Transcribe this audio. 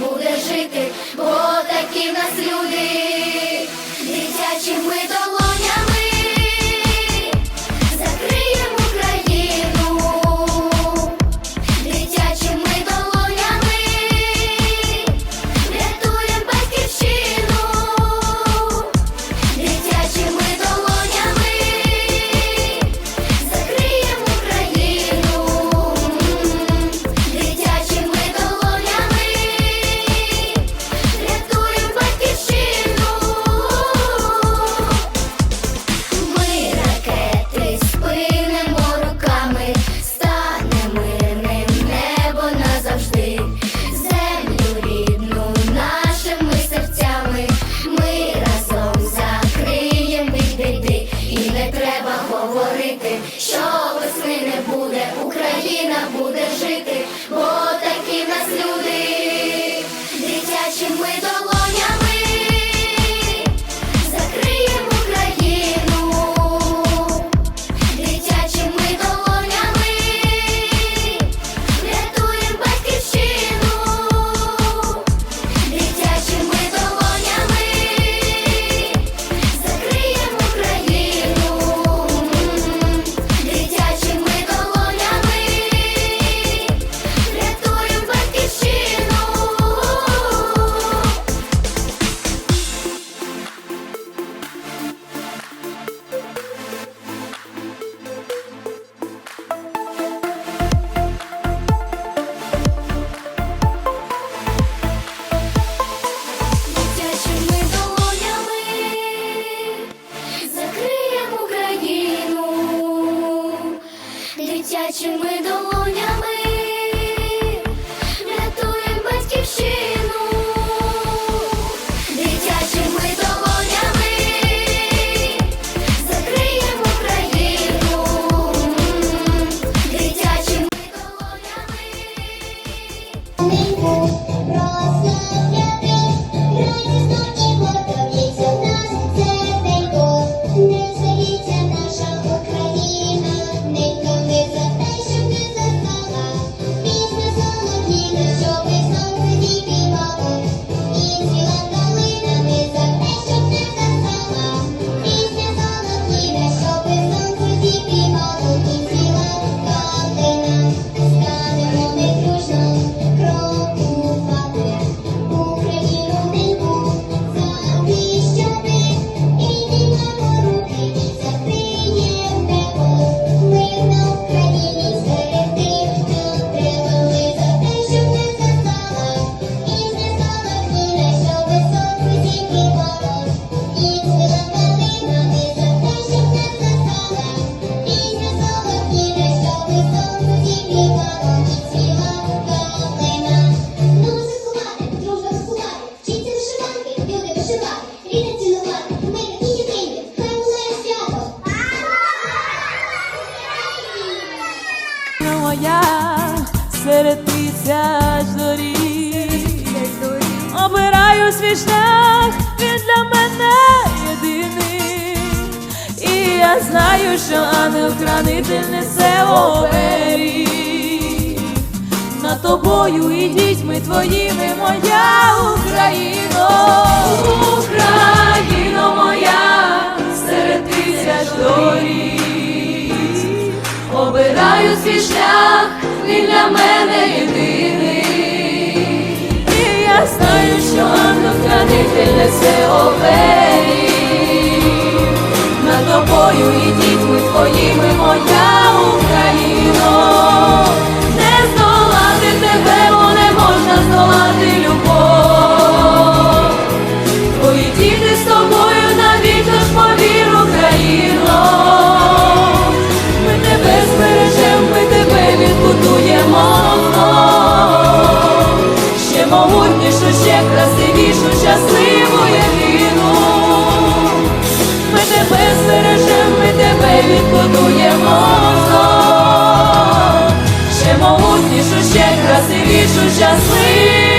буде жити, бо такі в нас люди, дитячі ми. знаю свій шлях, він для мене єдиний, і я знаю, що ангел-хранитель несе оберіг над тобою і дітьми твоїми, моя Україно. Україна. могутнішу, ще красивішу, щасливу єдину. Ми тебе збережемо, ми тебе відбудуємо, знов. ще могутнішу, ще красивішу, щасливу.